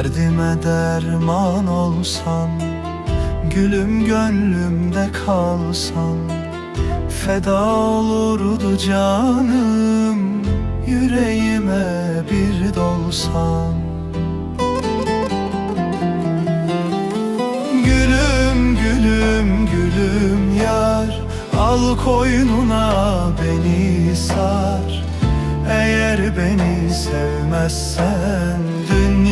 Derdime derman olsan Gülüm gönlümde kalsan Feda olurdu canım Yüreğime bir dolsan. Gülüm gülüm gülüm yar Al koynuna beni sar. Eğer beni sevmezsen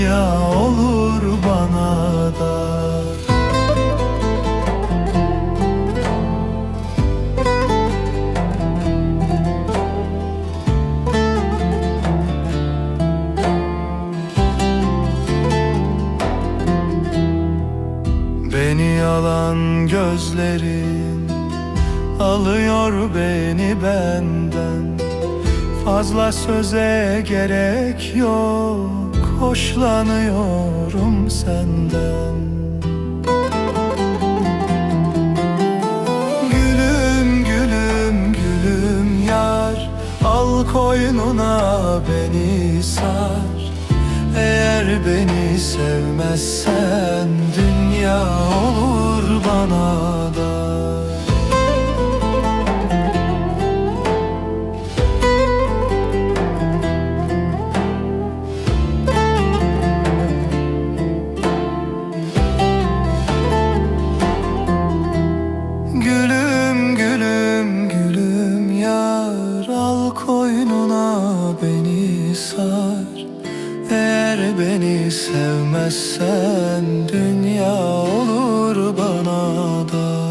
Dünya olur bana dar Beni yalan gözlerin Alıyor beni benden. Fazla söze gerek yok Hoşlanıyorum senden. Gülüm gülüm gülüm yar Al koynuna beni sar. Eğer beni sevmezsen beni sar. Eğer beni sevmezsen dünya olur bana da.